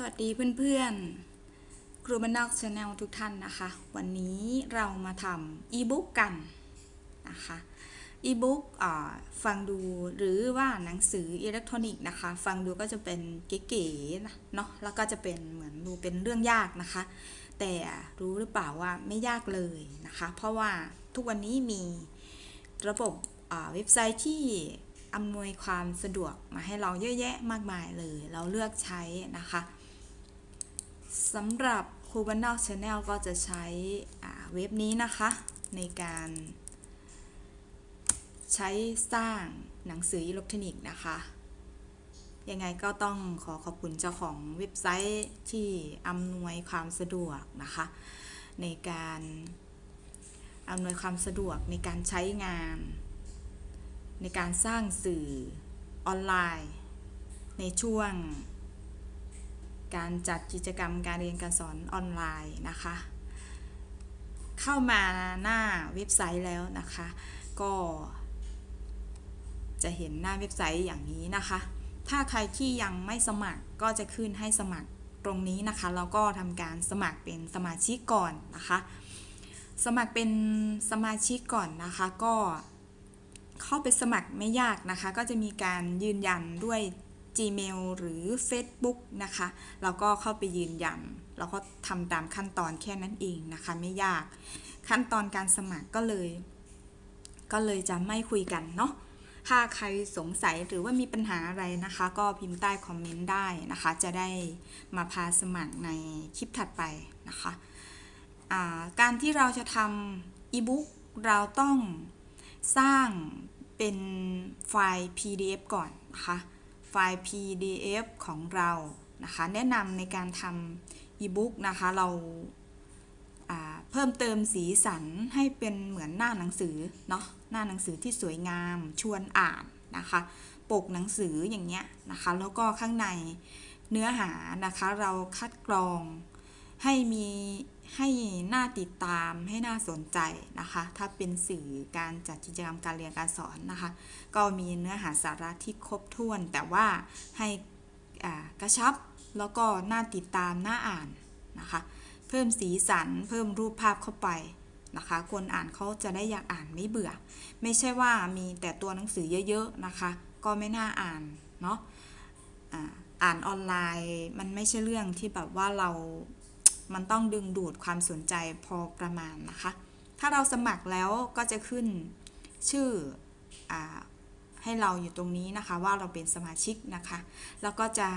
สวัสดีเพื่อนๆ ครูบันนอกชาแนลทุกท่านนะคะ วันนี้เรามาทำอีบุ๊กกันนะคะ อีบุ๊กฟังดูหรือว่าหนังสืออิเล็กทรอนิกส์นะคะ ฟังดูก็จะเป็นเก๋ๆเนาะ แล้วก็จะเป็นเหมือนดูเป็นเรื่องยากนะคะ แต่รู้หรือเปล่าว่าไม่ยากเลยนะคะ เพราะว่าทุกวันนี้มีระบบเว็บไซต์ที่อำนวยความสะดวกมาให้เราเยอะแยะมากมายเลย เราเลือกใช้นะคะ สำหรับครูบันนอกชาแนลก็จะใช้เว็บนี้นะคะ ในการใช้สร้างหนังสืออิเล็กทรอนิกส์นะคะ ยังไงก็ต้องขอขอบคุณเจ้าของเว็บไซต์ที่อำนวยความสะดวกนะคะ ในการอำนวยความสะดวกในการใช้งาน ในการสร้างสื่อออนไลน์ ในช่วง การจัดกิจกรรมการเรียนการสอนออนไลน์นะคะ เข้ามาหน้าเว็บไซต์แล้วนะคะ ก็จะเห็นหน้าเว็บไซต์อย่างนี้นะคะ ถ้าใครที่ยังไม่สมัครก็จะขึ้นให้สมัครตรงนี้นะคะแล้วก็ทำการสมัครเป็นสมาชิกก่อนนะคะ สมัครเป็นสมาชิกก่อนนะคะก็เข้าไปสมัครไม่ยากนะคะ ก็จะมีการยืนยันด้วย Gmail หรือ Facebook นะคะ เราก็เข้าไปยืนยันแล้วก็ทำตามขั้นตอนแค่นั้นเองนะคะ ไม่ยาก ขั้นตอนการสมัครก็เลย ก็เลยจะไม่คุยกันเนาะถ้าใครสงสัยหรือว่ามีปัญหาอะไรนะคะ ก็พิมพ์ใต้คอมเมนต์ได้นะคะ จะได้มาพาสมัครในคลิปถัดไปนะคะาการที่เราจะทำอีบุ๊กเราต้องสร้างเป็นไฟล์ PDF ก่อนนะคะ ไฟล์ PDF ของเรานะคะ แนะนำในการทำอีบุ๊กนะคะ เราเพิ่มเติมสีสันให้เป็นเหมือนหน้าหนังสือเนาะหน้าหนังสือที่สวยงามชวนอ่านนะคะ ปกหนังสืออย่างเงี้ยนะคะ แล้วก็ข้างในเนื้อหานะคะ เราคัดกรอง ให้มีให้น่าติดตามให้น่าสนใจนะคะ ถ้าเป็นสื่อการจัดกิจกรรมการเรียนการสอนนะคะ ก็มีเนื้อหาสาระที่ครบถ้วน แต่ว่าให้กระชับแล้วก็น่าติดตามน่าอ่านนะคะ เพิ่มสีสัน เพิ่มรูปภาพเข้าไปนะคะ คนอ่านเขาจะได้อยากอ่านไม่เบื่อ ไม่ใช่ว่ามีแต่ตัวหนังสือเยอะๆนะคะ ก็ไม่น่าอ่านเนาะอ่านออนไลน์มันไม่ใช่เรื่องที่แบบว่าเรา มันต้องดึงดูดความสนใจพอประมาณนะคะ ถ้าเราสมัครแล้วก็จะขึ้นชื่ออให้เราอยู่ตรงนี้นะคะว่าเราเป็นสมาชิกนะคะ แล้วก็จะ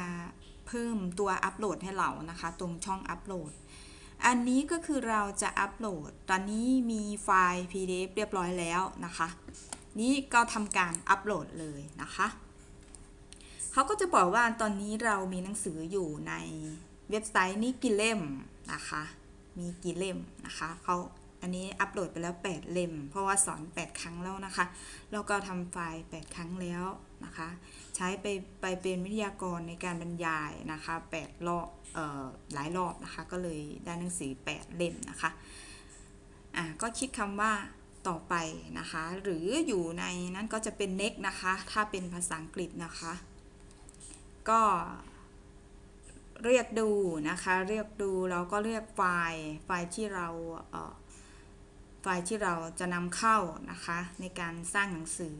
เพิ่มตัวอัปโหลดให้เรานะคะ ตรงช่องอัปโหลด อันนี้ก็คือเราจะอัปโหลด ตอนนี้มีไฟล์ PDF เรียบร้อยแล้วนะคะ นี้ก็ทำการอัปโหลดเลยนะคะเขาก็จะบอกว่าตอนนี้เรามีหนังสืออยู่ในเว็บไซต์นี้กี่เล่มนะคะ มีกี่เล่มนะคะเขาอันนี้อัปโหลดไปแล้ว 8 เล่ม เพราะว่าสอน 8 ครั้งแล้วนะคะ แล้วก็ทำไฟล์ 8 ครั้งแล้วนะคะ ใช้ไปไปเป็นวิทยากรในการบรรยายนะคะ8รอบเอ่อหลายรอบนะคะ ก็เลยได้หนังสือ 8 เล่มนะคะอ่าก็คิดคำว่าต่อไปนะคะ หรืออยู่ในนั้นก็จะเป็น next นะคะ ถ้าเป็นภาษาอังกฤษนะคะ ก็ เรียกดูนะคะ เรียกดูเราก็เรียกไฟล์ไฟล์ที่เราเอ่อไฟล์ที่เราจะนำเข้านะคะ ในการสร้างหนังสือ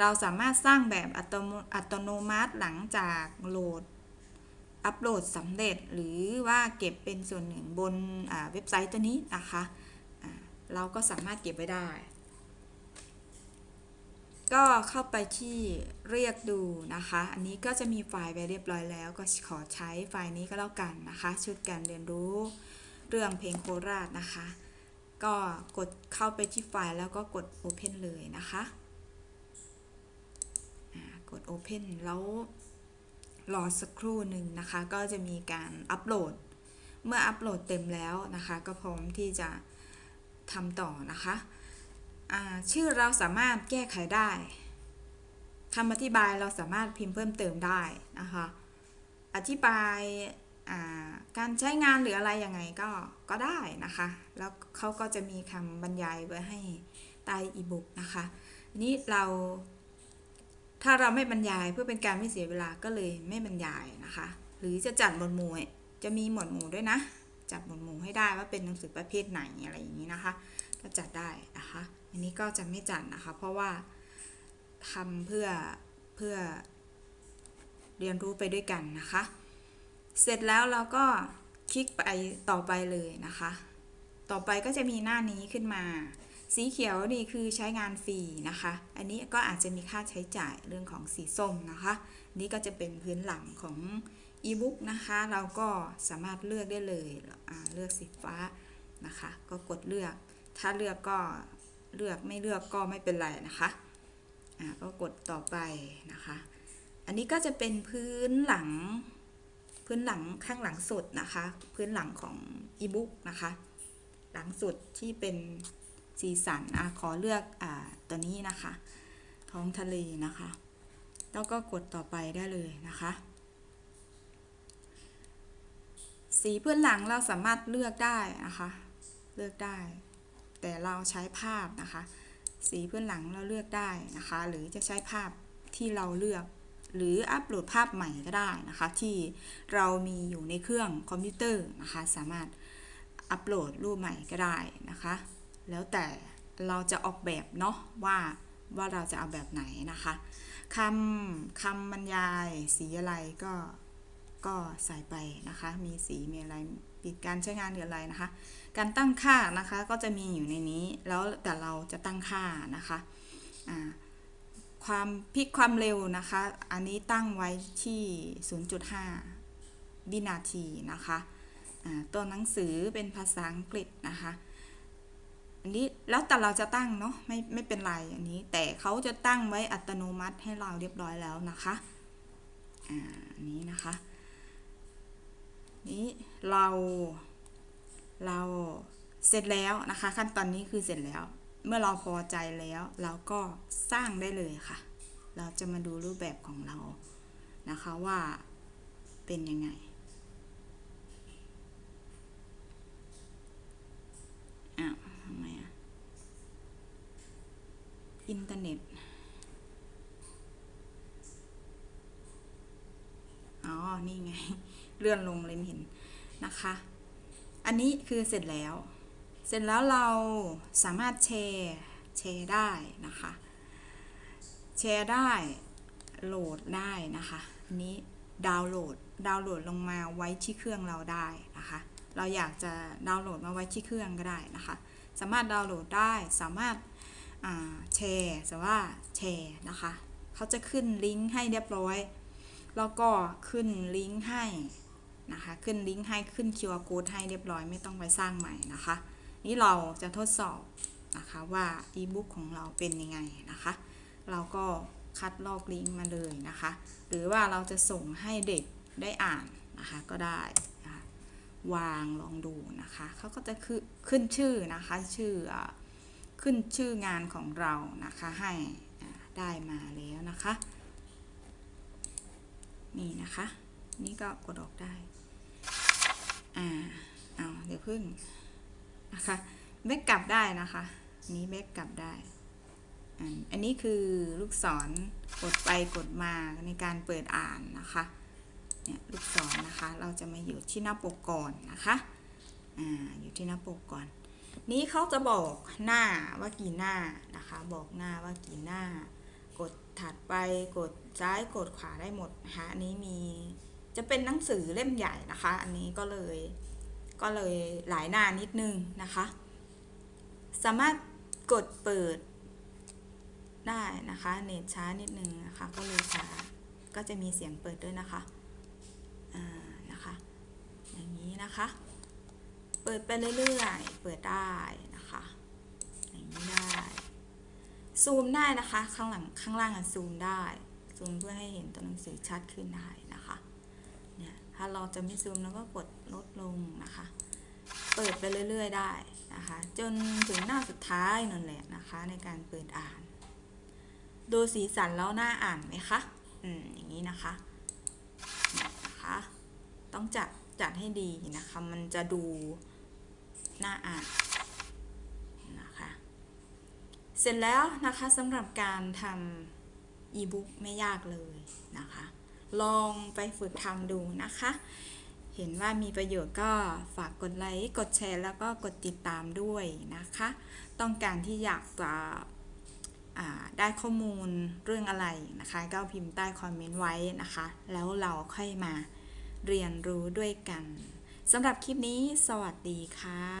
เราสามารถสร้างแบบอัตโนอัตโนมัติหลังจากโหลดอัปโหลดสำเร็จหรือว่าเก็บเป็นส่วนหนึ่งบนอ่าเว็บไซต์ตัวนี้นะคะ เราก็สามารถเก็บไว้ได้ ก็เข้าไปที่เรียกดูนะคะ อันนี้ก็จะมีไฟล์ไปเรียบร้อยแล้ว ก็ขอใช้ไฟล์นี้ก็แล้วกันนะคะ ชุดการเรียนรู้เรื่องเพลงโคราชนะคะ ก็กดเข้าไปที่ไฟล์แล้วก็กด Open เลยนะคะกด Open แล้วรอสักครู่หนึ่งนะคะ ก็จะมีการอัปโหลด เมื่ออัปโหลดเต็มแล้วนะคะ ก็พร้อมที่จะทำต่อนะคะ ชื่อเราสามารถแก้ไขได้คำอธิบายเราสามารถพิมพ์เพิ่มเติมได้นะคะ อธิบายาการใช้งานหรืออะไรยังไงก็ก็ได้นะคะ แล้วเขาก็จะมีคำบรรยายไว้ให้ใต้อีบุ๊กนะคะนนี้เราถ้าเราไม่บรรยายเพื่อเป็นการไม่เสียเวลาก็เลยไม่บรรยายนะคะ หรือจะจัดหมวดหมู่จะมีหมวดหมู่ด้วยนะ จัดหมวดหมู่ให้ได้ว่าเป็นหนังสือประเภทไหนอะไรอย่างนี้นะคะ ก็จัดได้นะคะ อันนี้ก็จะไม่จัดนะคะ เพราะว่าทำเพื่อเพื่อเรียนรู้ไปด้วยกันนะคะ เสร็จแล้วเราก็คลิกไปต่อไปเลยนะคะ ต่อไปก็จะมีหน้านี้ขึ้นมา สีเขียวนี่คือใช้งานฟรีนะคะ อันนี้ก็อาจจะมีค่าใช้จ่ายเรื่องของสีส้มนะคะนี่ก็จะเป็นพื้นหลังของอีบุ๊กนะคะ เราก็สามารถเลือกได้เลยเลือกสีฟ้านะคะ ก็กดเลือก ถ้าเลือกก็ เลือกไม่เลือกก็ไม่เป็นไรนะคะอ่าก็กดต่อไปนะคะ อันนี้ก็จะเป็นพื้นหลังพื้นหลังข้างหลังสุดนะคะ พื้นหลังของอีบุ๊กนะคะ หลังสุดที่เป็นสีสันอะขอเลือกอ่าตัวนี้นะคะ ท้องทะเลนะคะ แล้วก็กดต่อไปได้เลยนะคะสีพื้นหลังเราสามารถเลือกได้นะคะ เลือกได้ แต่เราใช้ภาพนะคะ สีพื้นหลังเราเลือกได้นะคะ หรือจะใช้ภาพที่เราเลือก หรืออัปโหลดภาพใหม่ก็ได้นะคะ ที่เรามีอยู่ในเครื่องคอมพิวเตอร์นะคะ สามารถอัปโหลดรูปใหม่ก็ได้นะคะ แล้วแต่เราจะออกแบบเนาะว่าว่าเราจะเอาแบบไหนนะคะคำคำบรรยายสีอะไรก็ก็ใส่ไปนะคะ มีสีมีอะไร ปิดการใช้งานหรืออะไรนะคะ การตั้งค่านะคะก็จะมีอยู่ในนี้แล้วแต่เราจะตั้งค่านะคะความพิกความเร็วนะคะ อันนี้ตั้งไว้ที่ 0.5 วินาทีนะคะตัวหนังสือเป็นภาษาอังกฤษนะคะอันนี้แล้วแต่เราจะตั้งเนาะไม่ไม่เป็นไรอันนี้ แต่เขาจะตั้งไว้อัตโนมัติให้เราเรียบร้อยแล้วนะคะอ่าอันนี้นะคะ นี้เรา เราเสร็จแล้วนะคะ ขั้นตอนนี้คือเสร็จแล้ว เมื่อเราพอใจแล้ว เราก็สร้างได้เลยค่ะ เราจะมาดูรูปแบบของเรานะคะว่าเป็นยังไง อ้าวทำไมอะ อินเทอร์เน็ต อ๋อ นี่ไง เลื่อนลงเลยเห็นนะคะ อันนี้คือเสร็จแล้ว เสร็จแล้วเราสามารถแชร์แชร์ได้นะคะ แชร์ได้โหลดได้นะคะ อันนี้ดาวน์โหลดดาวน์โหลดลงมาไว้ที่เครื่องเราได้นะคะ เราอยากจะดาวน์โหลดมาไว้ที่เครื่องก็ได้นะคะ สามารถดาวน์โหลดได้สามารถแชร์แต่ว่าแชร์นะคะ เขาจะขึ้นลิงก์ให้เรียบร้อย แล้วก็ขึ้นลิงก์ให้นะคะ ขึ้นลิงก์ให้ขึ้น QR code ให้เรียบร้อยไม่ต้องไปสร้างใหม่นะคะ นี่เราจะทดสอบนะคะว่าอีบุ๊กของเราเป็นยังไงนะคะ เราก็คัดลอกลิงก์มาเลยนะคะ หรือว่าเราจะส่งให้เด็กได้อ่านนะคะก็ได้นะคะวางลองดูนะคะเขาก็จะขึ้นขึ้นชื่อนะคะชื่อขึ้นชื่องานของเรานะคะให้ได้มาแล้วนะคะ นี่นะคะ นี่ก็กดออกได้ อ่า เอาเดี๋ยวพึ่งนะคะแบกกลับได้นะคะนี้แบกกลับได้อันอันนี้คือลูกศรกดไปกดมาในการเปิดอ่านนะคะเนี่ยลูกศรนะคะ เราจะมาอยู่ที่หน้าปกก่อนนะคะอ่าอยู่ที่หน้าปกก่อน นี้เขาจะบอกหน้าว่ากี่หน้านะคะ บอกหน้าว่ากี่หน้า กดถัดไปกด ซ้ายกดขวาได้หมดนะคะอันนี้มีจะเป็นหนังสือเล่มใหญ่นะคะ อันนี้ก็เลยก็เลยหลายหน้านิดนึงนะคะ สามารถกดเปิดได้นะคะเน็ตช้านิดนึงนะคะก็เลยช้าก็จะมีเสียงเปิดด้วยนะคะอ่านะคะอย่างนี้นะคะ เปิดไปเรื่อยๆเปิดได้นะคะอย่างนี้ได้ซูมได้นะคะข้างหลังข้างล่างอะซูมได้ ซูมเพื่อให้เห็นตัวหนังสือชัดขึ้นได้นะคะเนี่ยถ้าเราจะไม่ซูมเราก็กดลดลงนะคะ เปิดไปเรื่อย ๆ ได้นะคะ จนถึงหน้าสุดท้ายนั่นแหละนะคะ ในการเปิดอ่าน ดูสีสันแล้วน่าอ่านไหมคะอืมอย่างนี้นะคะเนี่ยนะคะ ต้องจัดจัดให้ดีนะคะ มันจะดูน่าอ่านนะคะ เสร็จแล้วนะคะสำหรับการทำ อีบุ๊กไม่ยากเลยนะคะ ลองไปฝึกทำดูนะคะ เห็นว่ามีประโยชน์ก็ฝากกดไลค์ กดแชร์ แล้วก็กดติดตามด้วยนะคะ ต้องการที่อยากจะได้ข้อมูลเรื่องอะไรนะคะ ก็พิมพ์ใต้คอมเมนต์ไว้นะคะ แล้วเราค่อยมาเรียนรู้ด้วยกันสำหรับคลิปนี้สวัสดีค่ะ